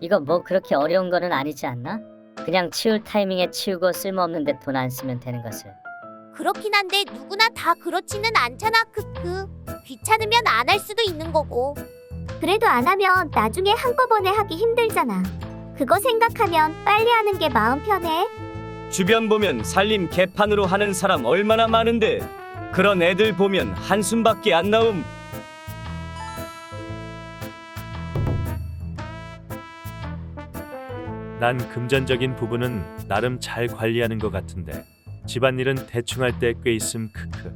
이거 뭐 그렇게 어려운 거는 아니지 않나? 그냥 치울 타이밍에 치우고 쓸모없는데 돈 안 쓰면 되는 것을. 그렇긴 한데 누구나 다 그렇지는 않잖아. 크크. 귀찮으면 안 할 수도 있는 거고. 그래도 안 하면 나중에 한꺼번에 하기 힘들잖아. 그거 생각하면 빨리 하는 게 마음 편해. 주변 보면 살림 개판으로 하는 사람 얼마나 많은데 그런 애들 보면 한숨밖에 안 나옴. 난 금전적인 부분은 나름 잘 관리하는 것 같은데 집안일은 대충 할 때 꽤 있음 크크.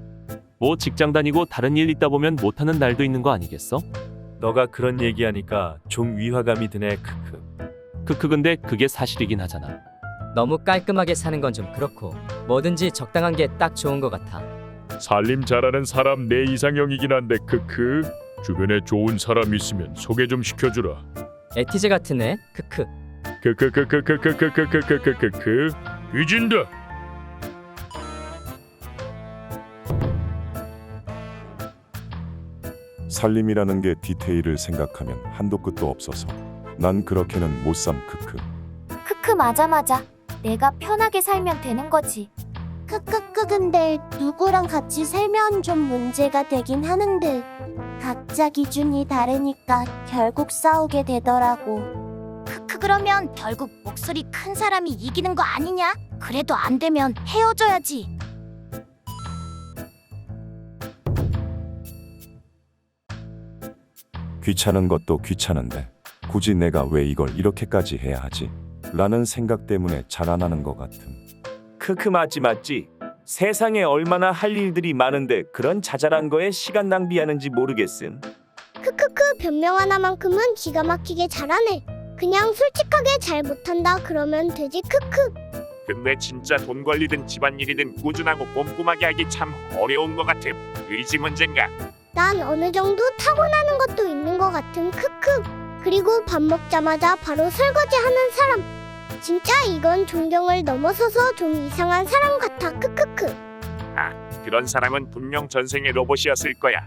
뭐 직장 다니고 다른 일 있다 보면 못하는 날도 있는 거 아니겠어? 너가 그런 얘기하니까 좀 위화감이 드네 크크. 크크 근데 그게 사실이긴 하잖아. 너무 깔끔하게 사는 건 좀 그렇고 뭐든지 적당한 게 딱 좋은 것 같아. 살림 잘하는 사람 내 이상형이긴 한데 크크 주변에 좋은 사람 있으면 소개 좀 시켜주라 에티제 같은 애? 크크. 크크크크크크크크크크크크크 뒤진다 살림이라는 게 디테일을 생각하면 한도 끝도 없어서 난 그렇게는 못 삼 크크 크크 맞아 맞아. 내가 편하게 살면 되는 거지. 크크크 근데 누구랑 같이 살면 좀 문제가 되긴 하는데 각자 기준이 다르니까 결국 싸우게 되더라고. 그러면 결국 목소리 큰 사람이 이기는 거 아니냐? 그래도 안 되면 헤어져야지. 귀찮은 것도 귀찮은데 굳이 내가 왜 이걸 이렇게까지 해야 하지? 라는 생각 때문에 잘 안 하는 것 같음 크크 맞지 맞지. 세상에 얼마나 할 일들이 많은데 그런 자잘한 거에 시간 낭비하는지 모르겠음. 크크크 변명 하나만큼은 기가 막히게 잘하네. 그냥 솔직하게 잘 못한다 그러면 되지 크크. 근데 진짜 돈 관리든 집안일이든 꾸준하고 꼼꼼하게 하기 참 어려운 것 같음. 의지 문제인가? 난 어느 정도 타고나는 것도 있는 것 같음 크크. 그리고 밥 먹자마자 바로 설거지 하는 사람. 진짜 이건 존경을 넘어서서 좀 이상한 사람 같아 크크크. 그런 사람은 분명 전생의 로봇이었을 거야.